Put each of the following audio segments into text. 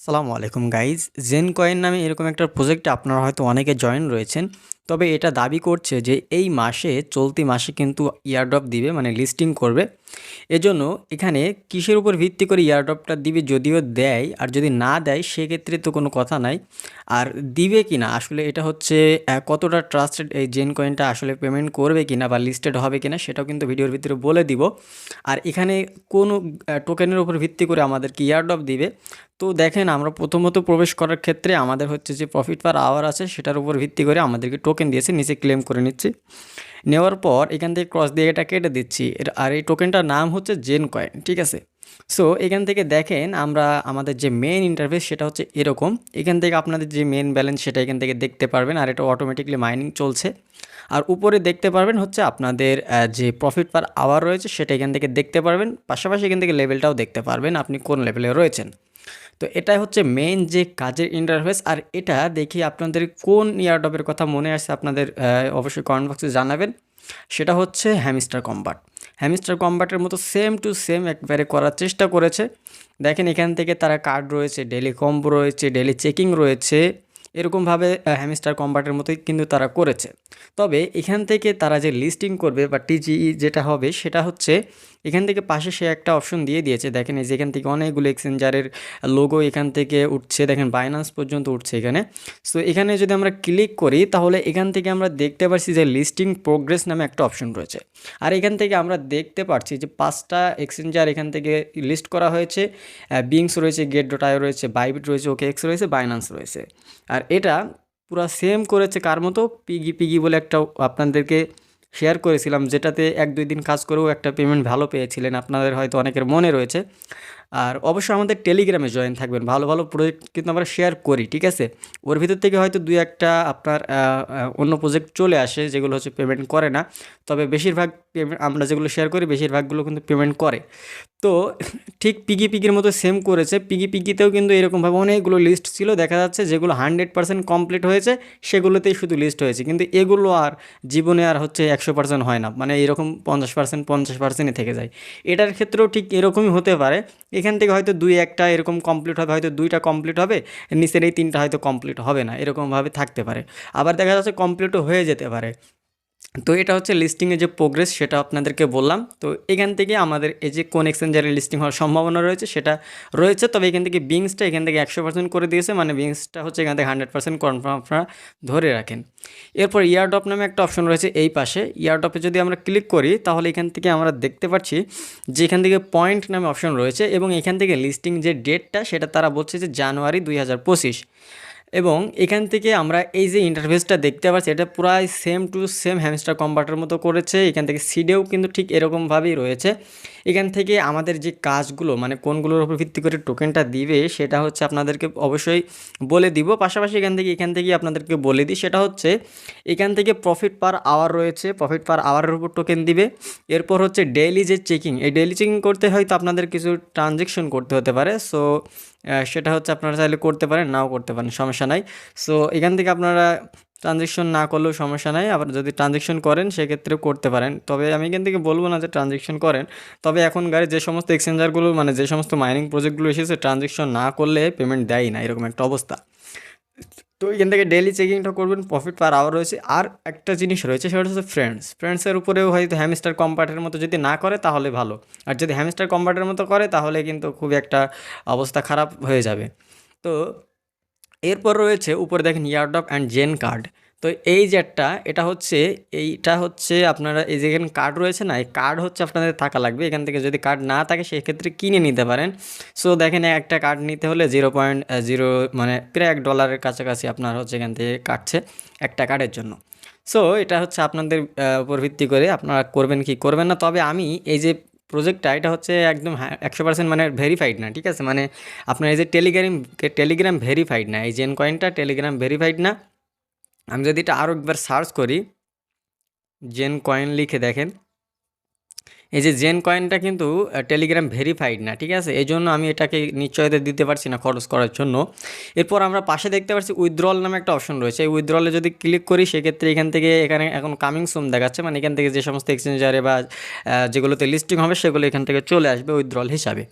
সালামু আলাইকুম guys gen coin নামে এরকম একটা প্রজেক্টে আপনারা হয়তো অনেকে জয়েন রয়েছেন। তবে এটা দাবি করছে যে এই মাসে চলতি মাসে কিন্তু ইয়ারড্রপ দিবে মানে লিস্টিং করবে। এজন্য এখানে কিসের উপর ভিত্তি করে ইয়ারড্রপটা দিবে যদিও দেয়, আর যদি না দেয় সেক্ষেত্রে তো কোনো কথা নাই। আর দিবে কি না আসলে এটা হচ্ছে কতটা ট্রাস্টেড এই জেন কয়েনটা আসলে পেমেন্ট করবে কি না বা লিস্টেড হবে কি না সেটাও কিন্তু ভিডিওর ভিতরে বলে দিব। আর এখানে কোনো টোকেনের উপর ভিত্তি করে আমাদেরকে ইয়ারড্রপ দিবে, তো দেখেন আমরা প্রথমত প্রবেশ করার ক্ষেত্রে আমাদের হচ্ছে যে প্রফিট পার আওয়ার আছে সেটার উপর ভিত্তি করে আমাদেরকে টোকেন দিয়েছে নিচে ক্লেম করে নিচ্ছি। নেওয়ার পর এখান থেকে ক্রস দিয়ে এটা কেটে দিচ্ছি। আর এই টোকেনটার নাম হচ্ছে জেন কয়েন ঠিক আছে? সো এখান থেকে দেখেন আমরা আমাদের যে মেন ইন্টারফেস সেটা হচ্ছে এরকম। এখান থেকে আপনাদের যে মেন ব্যালেন্স সেটা এখান থেকে দেখতে পারবেন আর এটা অটোমেটিকলি মাইনিং চলছে। আর উপরে দেখতে পারবেন হচ্ছে আপনাদের যে প্রফিট পার আওয়ার রয়েছে সেটা এখান থেকে দেখতে পারবেন। পাশাপাশি এখান থেকে লেভেলটাও দেখতে পারবেন আপনি কোন লেভেলে রয়েছেন। তো এটাই হচ্ছে মেন যে কাজের ইন্টারফেস আর এটা দেখি আপনাদের কোন ইয়ারডপের কথা মনে আসছে আপনাদের অবশ্যই কমেন্ট বক্সে জানাবেন। সেটা হচ্ছে হ্যামিস্টার কম্বাট হ্যামিস্টার কম্বাটের মতো সেম টু সেম একবারে করার চেষ্টা করেছে। দেখেন এখান থেকে তারা কার্ড রয়েছে ডেলি কম্বো রয়েছে ডেলি চেকিং রয়েছে। এরকমভাবে হ্যামিস্টার কম্বাটের মতোই কিন্তু তারা করেছে। তবে এখান থেকে তারা যে লিস্টিং করবে বা টিজিই যেটা হবে, সেটা হচ্ছে এখান থেকে পাশে সে একটা অপশন দিয়ে দিয়েছে। দেখেন এই যে এখান থেকে অনেকগুলো এক্সচেঞ্জারের লোগো এখান থেকে উঠছে। দেখেন বাইনান্স পর্যন্ত উঠছে এখানে। সো এখানে যদি আমরা ক্লিক করি, তাহলে এখান থেকে আমরা দেখতে পাচ্ছি যে লিস্টিং প্রোগ্রেস নামে একটা অপশন রয়েছে। আর এখান থেকে আমরা দেখতে পাচ্ছি যে পাঁচটা এক্সচেঞ্জার এখান থেকে লিস্ট করা হয়েছে। বিংস রয়েছে গেট ডট আই রয়েছে বাইবিট রয়েছে ওকে এক্স রয়েছে বাইনান্স রয়েছে। আর এটা পুরো সেম করেছে কার মতো? পিগি পিগি বলে একটা আপনাদেরকে শেয়ার করেছিলাম, যেটাতে এক দুই দিন কাজ করেও একটা পেমেন্ট ভালো পেয়েছিলেন। আপনাদের হয়তো অনেকের মনে রয়েছে। আর অবশ্যই আমাদের টেলিগ্রামে জয়েন থাকবেন। ভালো ভালো প্রজেক্ট কিন্তু আমরা শেয়ার করি, ঠিক আছে? ওর ভিতর থেকে হয়তো দুই একটা আপনার অন্য প্রজেক্ট চলে আসে যেগুলো হচ্ছে পেমেন্ট করে না। তবে বেশিরভাগ আমরা যেগুলো শেয়ার করি, বেশিরভাগগুলো কিন্তু পেমেন্ট করে। তো ঠিক পিগি পিগির মতো সেম করেছে। পিগি পিগিতেও কিন্তু এরকমভাবে অনেকগুলো লিস্ট ছিল। দেখা যাচ্ছে যেগুলো হান্ড্রেড পার্সেন্ট কমপ্লিট হয়েছে, সেগুলোতেই শুধু লিস্ট হয়েছে। কিন্তু এগুলো আর জীবনে আর হচ্ছে একশো পার্সেন্ট হয় না। মানে এরকম পঞ্চাশ পার্সেন্ট পঞ্চাশ পার্সেন্টই থেকে যায়। এটার ক্ষেত্রেও ঠিক এরকমই হতে পারে। এখান থেকে হয়তো দুই একটা এরকম কমপ্লিট হবে, হয়তো দুইটা কমপ্লিট হবে, নিচের এই তিনটা হয়তো কমপ্লিট হবে না, এরকমভাবে থাকতে পারে। আবার দেখা যাচ্ছে কমপ্লিটও হয়ে যেতে পারে। তো এটা হচ্ছে লিস্টিংয়ের যে প্রোগ্রেস সেটা আপনাদেরকে বললাম। তো এখান থেকে আমাদের এই যে কোন এক্সচেঞ্জারে লিস্টিং হওয়ার সম্ভাবনা রয়েছে সেটা রয়েছে। তবে এখান থেকে বিংসটা এখান থেকে একশো পার্সেন্ট করে দিয়েছে মানে বিংসটা হচ্ছে এখান থেকে হান্ড্রেড পার্সেন্ট কনফার্ম আপনারা ধরে রাখেন। এরপর ইয়ারডপ নামে একটা অপশন রয়েছে এই পাশে। ইয়ারডপে যদি আমরা ক্লিক করি, তাহলে এখান থেকে আমরা দেখতে পাচ্ছি যে এখান থেকে পয়েন্ট নামে অপশন রয়েছে এবং এখান থেকে লিস্টিং যে ডেটটা সেটা তারা বলছে যে জানুয়ারি দুই হাজার পঁচিশ। এবং এখান থেকে আমরা এই যে ইন্টারফেসটা দেখতে পাচ্ছি, এটা পুরাই same to same hamster Kombat মতো করেছে। এখান থেকে সিডেও কিন্তু ঠিক এরকমভাবেই রয়েছে। এখান থেকে আমাদের যে কাজগুলো মানে কোনগুলোর উপর ভিত্তি করে টোকেনটা দিবে, সেটা হচ্ছে আপনাদেরকে অবশ্যই বলে দিব। পাশাপাশি এখান থেকে এখান থেকে আপনাদেরকে বলে দিই, সেটা হচ্ছে এখান থেকে প্রফিট পার আওয়ার রয়েছে। প্রফিট পার আওয়ারের উপর টোকেন দিবে। এরপর হচ্ছে ডেইলি যে চেকিং এই ডেইলি চেকিং করতে হয়তো আপনাদের কিছু ট্রানজেকশন করতে হতে পারে। সো সেটা হচ্ছে আপনারা চাইলে করতে পারেন, নাও করতে পারেন, সমস্যা নাই। সো এখান থেকে আপনারা ট্রানজেকশন না করলেও সমস্যা নাই। আবার যদি ট্রানজেকশন করেন সেক্ষেত্রে করতে পারেন। তবে আমি এখান থেকে বলব না যে ট্রানজেকশন করেন। তবে এখন গাড়ি যে সমস্ত এক্সচেঞ্জারগুলো মানে যে সমস্ত মাইনিং প্রজেক্টগুলো এসেছে ট্রানজেকশন না করলে পেমেন্ট দেয় না, এরকম একটা অবস্থা। তো এখান থেকে ডেলি চেকিংটা করবেন প্রফিট পার আওয়ার রয়েছে। আর একটা জিনিস রয়েছে, সেটা হচ্ছে ফ্রেন্ডস ফ্রেন্ডসের উপরেও হয়তো হ্যামস্টার কম্পার্টের মতো যদি না করে, তাহলে ভালো। আর যদি হ্যামস্টার কম্পার্টের মতো করে, তাহলে কিন্তু খুব একটা অবস্থা খারাপ হয়ে যাবে। তো এরপর রয়েছে, উপরে দেখেন ইয়ারডপ অ্যান্ড জেন কার্ড তো এই একটা, এটা হচ্ছে, এইটা হচ্ছে আপনারা, এই যেখানে কার্ড রয়েছে না, এই কার্ড হচ্ছে আপনাদের থাকা লাগবে। এখান থেকে যদি কার্ড না থাকে, সেক্ষেত্রে কিনে নিতে পারেন। সো দেখেন একটা কার্ড নিতে হলে জিরো পয়েন্ট জিরো মানে প্রায় এক ডলারের কাছাকাছি আপনার হচ্ছে এখান থেকে কাটছে একটা কার্ডের জন্য। সো এটা হচ্ছে আপনাদের উপর ভিত্তি করে আপনারা করবেন কি করবেন না। তবে আমি এই যে প্রজেক্টটা এটা হচ্ছে একদম একশো পার্সেন্ট মানে ভেরিফাইড না, ঠিক আছে? মানে আপনার এই যে টেলিগ্রাম টেলিগ্রাম ভেরিফাইড না, এই জেন কয়েনটা টেলিগ্রাম ভেরিফাইড না। আমি যদি এটা আরও একবার সার্চ করি জেন কয়েন লিখে দেখেন। এই যে জেন কয়েনটা কিন্তু টেলিগ্রাম ভেরিফাইড না, ঠিক আছে? এই জন্য আমি এটাকে নিশ্চয়তা দিতে পারছি না খরচ করার জন্য। এরপর আমরা পাশে দেখতে পাচ্ছি উইথড্রল নামে একটা অপশন রয়েছে। এই উইথড্রলে যদি ক্লিক করি, সেক্ষেত্রে এখান থেকে এখানে এখন কামিং সুম দেখাচ্ছে। মানে এখান থেকে যে সমস্ত এক্সচেঞ্জারে বা যেগুলোতে লিস্টিং হবে, সেগুলো এখান থেকে চলে আসবে উইথড্রল হিসাবে।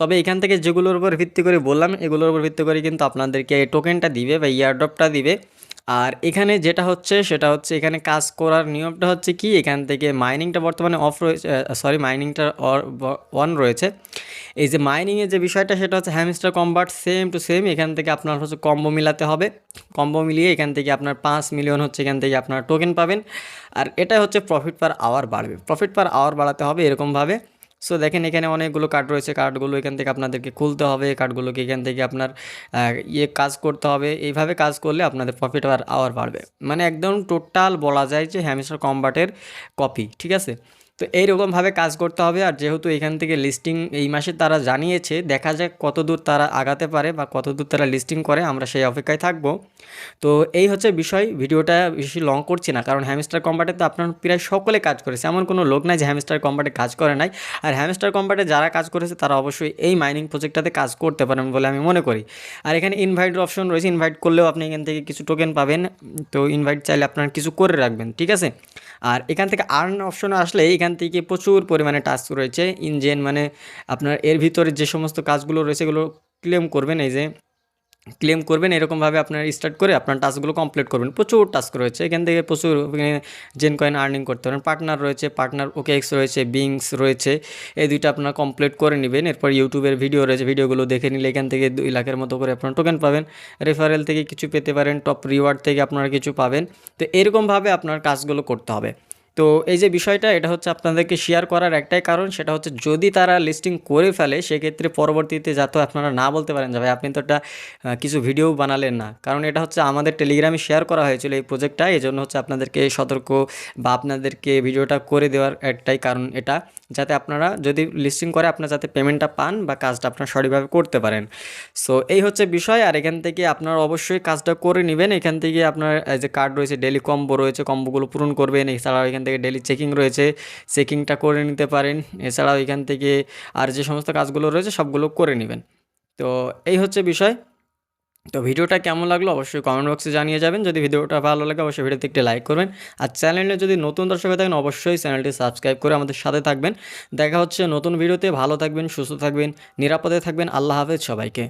তবে এখান থেকে যেগুলোর উপর ভিত্তি করে বললাম, এগুলোর উপর ভিত্তি করে কিন্তু আপনাদেরকে টোকেনটা দিবে বা ইয়ারড্রপটা দিবে। আর এখানে যেটা হচ্ছে, সেটা হচ্ছে এখানে কাজ করার নিয়মটা হচ্ছে কি, এখান থেকে মাইনিংটা বর্তমানে অফ রয়েছে সরি মাইনিংটা অন রয়েছে। এই যে মাইনিংয়ের যে বিষয়টা, সেটা হচ্ছে hamster Kombat same to same এখান থেকে আপনার হচ্ছে কম্বো মিলাতে হবে। কম্বো মিলিয়ে এখান থেকে আপনার পাঁচ মিলিয়ন হচ্ছে এখান থেকে আপনার টোকেন পাবেন। আর এটা হচ্ছে প্রফিট পার আওয়ার বাড়বে। প্রফিট পার আওয়ার বাড়াতে হবে এরকমভাবে। সো দেখেন এখানে অনেকগুলো কার্ড রয়েছে। কার্ডগুলো এখান থেকে আপনাদেরকে খুলতে হবে। কার্ডগুলোকে এখান থেকে আপনার ইয়ে কাজ করতে হবে। এইভাবে কাজ করলে আপনাদের প্রফিট আর আওয়ার বাড়বে। মানে একদম টোটাল বলা যায় যে হ্যামিস্টার কম্বাটের কপি ঠিক আছে? তো এইরকমভাবে কাজ করতে হবে। আর যেহেতু এখান থেকে লিস্টিং এই মাসে তারা জানিয়েছে, দেখা যাক কত দূর তারা আগাতে পারে বা কত দূর তারা লিস্টিং করে, আমরা সেই অপেক্ষায় থাকব। তো এই হচ্ছে বিষয়, ভিডিওটা বেশি লং করছি না, কারণ হ্যামস্টার কম্বাটে তো আপনার প্রায় সকলে কাজ করেছে। এমন কোনো লোক নাই যে হ্যামস্টার কম্পার্টে কাজ করে নাই। আর হ্যামস্টার কম্বাটে যারা কাজ করেছে, তারা অবশ্যই এই মাইনিং প্রজেক্টটাতে কাজ করতে পারেন বলে আমি মনে করি। আর এখানে ইনভাইট অপশন রয়েছে ইনভাইট করলেও আপনি এখান থেকে কিছু টোকেন পাবেন। তো ইনভাইট চাইলে আপনার কিছু করে রাখবেন, ঠিক আছে? আর এখান থেকে আর্ন অপশন আসলে এখান থেকে প্রচুর পরিমাণে টাস্ক রয়েছে। ইঞ্জেন মানে আপনার এর ভিতরে যে সমস্ত কাজগুলো রয়েছে এগুলো ক্লেম করবেন, এই যে ক্লেম করবেন, এরকমভাবে আপনার স্টার্ট করে আপনার টাস্কগুলো কমপ্লিট করবেন। প্রচুর টাস্ক রয়েছে, এখান থেকে প্রচুর জেন কয়েন আর্নিং করতে পারেন। পার্টনার রয়েছে পার্টনার ওকে এক্স রয়েছে বিংস রয়েছে, এই দুইটা আপনার কমপ্লিট করে নেবেন। এরপর ইউটিউবের ভিডিও রয়েছে ভিডিওগুলো দেখে নিলে এখান থেকে দুই লাখের মতো করে আপনার টোকেন পাবেন। রেফারেল থেকে কিছু পেতে পারেন টপ রিওয়ার্ড থেকে আপনারা কিছু পাবেন। তো এরকমভাবে আপনার কাজগুলো করতে হবে। তো এই যে বিষয়টা, এটা হচ্ছে আপনাদেরকে শেয়ার করার একটাই কারণ, সেটা হচ্ছে যদি তারা লিস্টিং করে ফেলে, সেক্ষেত্রে পরবর্তীতে যাতে আপনারা না বলতে পারেন যে, ভাই, আপনি তো একটা কিছু ভিডিও বানালেন না। কারণ এটা হচ্ছে আমাদের টেলিগ্রামে শেয়ার করা হয়েছিল এই প্রজেক্টটা এই জন্য হচ্ছে আপনাদেরকে সতর্ক বা আপনাদেরকে ভিডিওটা করে দেওয়ার একটাই কারণ এটা, যাতে আপনারা যদি লিস্টিং করে, আপনারা যাতে পেমেন্টটা পান বা কাজটা আপনারা সঠিকভাবে করতে পারেন। সো এই হচ্ছে বিষয়, আর এখান থেকে আপনারা অবশ্যই কাজটা করে নেবেন। এখান থেকে আপনার যে কার্ড রয়েছে ডেলি কম্বো রয়েছে কম্বোগুলো পূরণ করবেন, এছাড়াও থেকে ডেলি চেকিং রয়েছে চেকিংটা করে নিতে পারেন। এছাড়াও এখান থেকে আর যে সমস্ত কাজগুলো রয়েছে সবগুলো করে নেবেন। তো এই হচ্ছে বিষয়। তো ভিডিওটা কেমন লাগল অবশ্যই কমেন্ট বক্সে জানিয়ে যাবেন। যদি ভিডিওটা ভালো লাগে অবশ্যই ভিডিওতে একটি লাইক করবেন। আর চ্যানেলে যদি নতুন দর্শক থাকেন অবশ্যই চ্যানেলটি সাবস্ক্রাইব করে আমাদের সাথে থাকবেন। দেখা হচ্ছে নতুন ভিডিওতে। ভালো থাকবেন, সুস্থ থাকবেন, নিরাপদে থাকবেন। আল্লাহ হাফেজ সবাইকে।